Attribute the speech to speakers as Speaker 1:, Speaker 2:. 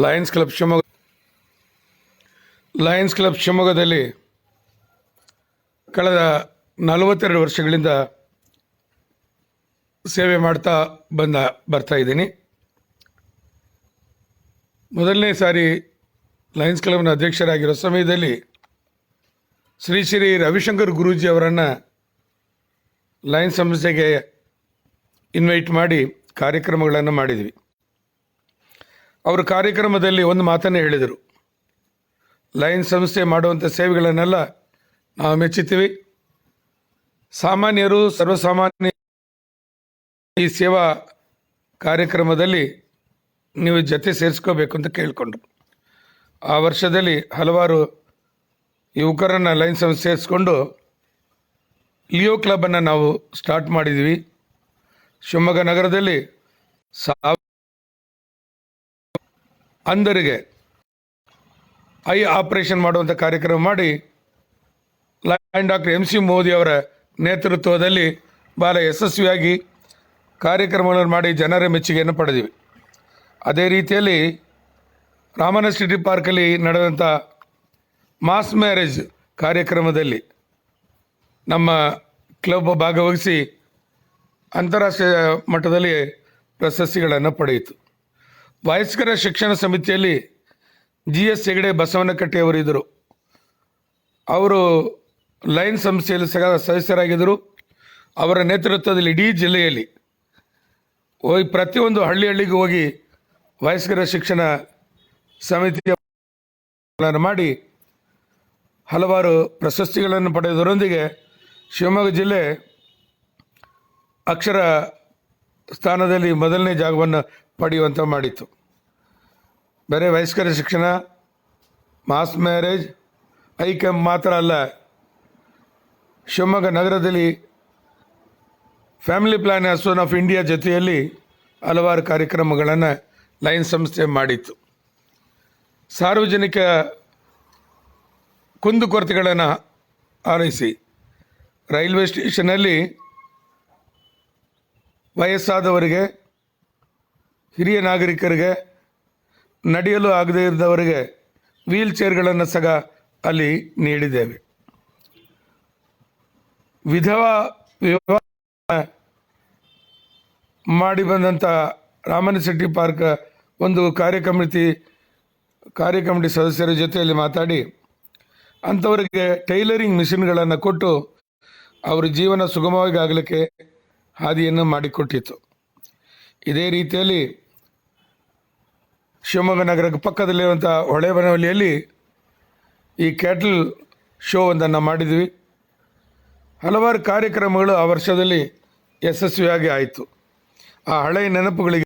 Speaker 1: Lions club Shivamogga lions club ಶಿವಮೊಗ್ಗದಲ್ಲಿ ಕಳೆದ ನಲವತ್ತೆರಡು ವರ್ಷಗಳಿಂದ ಸೇವೆ ಮಾಡ್ತಾ ಬಂದ, ಬರ್ತಾ ಇದ್ದೀನಿ. ಮೊದಲನೇ ಸಾರಿ ಲಯನ್ಸ್ ಕ್ಲಬ್ನ ಅಧ್ಯಕ್ಷರಾಗಿರೋ ಸಮಯದಲ್ಲಿ ಶ್ರೀ ಶ್ರೀ ರವಿಶಂಕರ್ ಗುರೂಜಿ ಅವರನ್ನು ಲಯನ್ಸ್ ಸಂಸ್ಥೆಗೆ ಇನ್ವೈಟ್ ಮಾಡಿ ಕಾರ್ಯಕ್ರಮಗಳನ್ನು ಮಾಡಿದ್ವಿ. ಅವರು ಕಾರ್ಯಕ್ರಮದಲ್ಲಿ ಒಂದು ಮಾತನ್ನು ಹೇಳಿದರು. ಲೈನ್ ಸಂಸ್ಥೆ ಮಾಡುವಂಥ ಸೇವೆಗಳನ್ನೆಲ್ಲ ನಾವು ಮೆಚ್ಚುತ್ತೀವಿ ಸಾಮಾನ್ಯರು ಸರ್ವಸಾಮಾನ್ಯ ಈ ಸೇವಾ ಕಾರ್ಯಕ್ರಮದಲ್ಲಿ ನೀವು ಜೊತೆ ಸೇರಿಸ್ಕೋಬೇಕು ಅಂತ ಕೇಳಿಕೊಂಡ್ರು. ಆ ವರ್ಷದಲ್ಲಿ ಹಲವಾರು ಯುವಕರನ್ನು ಲೈನ್ ಸಂಸ್ಥೆ ಸೇರಿಸ್ಕೊಂಡು ಲಿಯೋ ಕ್ಲಬ್ಬನ್ನು ನಾವು ಸ್ಟಾರ್ಟ್ ಮಾಡಿದ್ವಿ ಶಿವಮೊಗ್ಗ ನಗರದಲ್ಲಿ ಸಾವ ಅಂಧರಿಗೆ ಐ ಆಪರೇಷನ್ ಮಾಡುವಂಥ ಕಾರ್ಯಕ್ರಮ ಮಾಡಿ lion doctor M C Modi ಅವರ ನೇತೃತ್ವದಲ್ಲಿ ಬಹಳ ಯಶಸ್ವಿಯಾಗಿ ಕಾರ್ಯಕ್ರಮಗಳನ್ನು ಮಾಡಿ ಜನರ ಮೆಚ್ಚುಗೆಯನ್ನು ಪಡೆದಿವೆ. ಅದೇ ರೀತಿಯಲ್ಲಿ ರಾಮನ ಸಿಟಿ ಪಾರ್ಕಲ್ಲಿ ನಡೆದಂಥ ಮಾಸ್ ಮ್ಯಾರೇಜ್ ಕಾರ್ಯಕ್ರಮದಲ್ಲಿ ನಮ್ಮ ಕ್ಲಬ್ ಭಾಗವಹಿಸಿ ಅಂತಾರಾಷ್ಟ್ರೀಯ ಮಟ್ಟದಲ್ಲಿ ಪ್ರಶಸ್ತಿಗಳನ್ನು ಪಡೆಯಿತು. ವಯಸ್ಕರ ಶಿಕ್ಷಣ ಸಮಿತಿಯಲ್ಲಿ ಜಿ ಎಸ್ ಹೆಗಡೆ ಬಸವನಕಟ್ಟೆಯವರು ಇದ್ದರು. ಅವರು ಲೈನ್ ಸಂಸ್ಥೆಯಲ್ಲಿ ಸಹ ಸದಸ್ಯರಾಗಿದ್ದರು. ಅವರ ನೇತೃತ್ವದಲ್ಲಿ ಇಡೀ ಜಿಲ್ಲೆಯಲ್ಲಿ ಹೋಗಿ ಪ್ರತಿಯೊಂದು ಹಳ್ಳಿ ಹಳ್ಳಿಗೂ ಹೋಗಿ ವಯಸ್ಕರ ಶಿಕ್ಷಣ ಸಮಿತಿಯ ಮಾಡಿ ಹಲವಾರು ಪ್ರಶಸ್ತಿಗಳನ್ನು ಪಡೆಯುವುದರೊಂದಿಗೆ ಶಿವಮೊಗ್ಗ ಜಿಲ್ಲೆ ಅಕ್ಷರ ಸ್ಥಾನದಲ್ಲಿ ಮೊದಲನೇ ಜಾಗವನ್ನು ಪಡೆಯುವಂಥ ಮಾಡಿತ್ತು. ಬೇರೆ ವಯಸ್ಕರ ಶಿಕ್ಷಣ, ಮಾಸ್ ಮ್ಯಾರೇಜ್ ಐ ಕ್ಯಾಂಪ್ ಮಾತ್ರ ಅಲ್ಲ, ಶಿವಮೊಗ್ಗ ನಗರದಲ್ಲಿ family plan association of India ಜೊತೆಯಲ್ಲಿ ಹಲವಾರು ಕಾರ್ಯಕ್ರಮಗಳನ್ನು ಲೈನ್ ಸಂಸ್ಥೆ ಮಾಡಿತ್ತು. ಸಾರ್ವಜನಿಕ ಕುಂದುಕೊರತೆಗಳನ್ನು ಆರೈಸಿ ರೈಲ್ವೆ ಸ್ಟೇಷನಲ್ಲಿ ವಯಸ್ಸಾದವರಿಗೆ, ಹಿರಿಯ ನಾಗರಿಕರಿಗೆ, ನಡೆಯಲು ಆಗದೇ ಇದ್ದವರಿಗೆ ವೀಲ್ ಚೇರ್ಗಳನ್ನು ಸಹ ಅಲ್ಲಿ ನೀಡಿದ್ದೇವೆ. ವಿಧವಾ ವಿವಾಹ ಮಾಡಿ ಬಂದಂಥ ರಾಮನ ಶೆಟ್ಟಿ ಪಾರ್ಕ್ ಒಂದು ಕಾರ್ಯಕಮಿತಿ, ಕಾರ್ಯಕಮಿಟಿ ಸದಸ್ಯರ ಜೊತೆಯಲ್ಲಿ ಮಾತಾಡಿ, ಅಂಥವರಿಗೆ ಟೈಲರಿಂಗ್ ಮಿಷಿನ್ಗಳನ್ನು ಕೊಟ್ಟು, ಅವರ ಜೀವನ ಸುಗಮವಾಗಿ ಆಗಲಿಕ್ಕೆ ಹಾದಿಯನ್ನು ಮಾಡಿಕೊಟ್ಟಿತ್ತು. ಇದೇ ರೀತಿಯಲ್ಲಿ ಶಿವಮೊಗ್ಗ ನಗರಕ್ಕೆ ಪಕ್ಕದಲ್ಲಿರುವಂಥ ಹೊಳೆಬನವಲಿಯಲ್ಲಿ ಈ ಕ್ಯಾಟಲ್ ಶೋ ಒಂದನ್ನು ಮಾಡಿದ್ವಿ. ಹಲವಾರು ಕಾರ್ಯಕ್ರಮಗಳು ಆ ವರ್ಷದಲ್ಲಿ ಯಶಸ್ವಿಯಾಗಿ ಆಯಿತು. ಆ ಹಳೆಯ ನೆನಪುಗಳಿಗೆ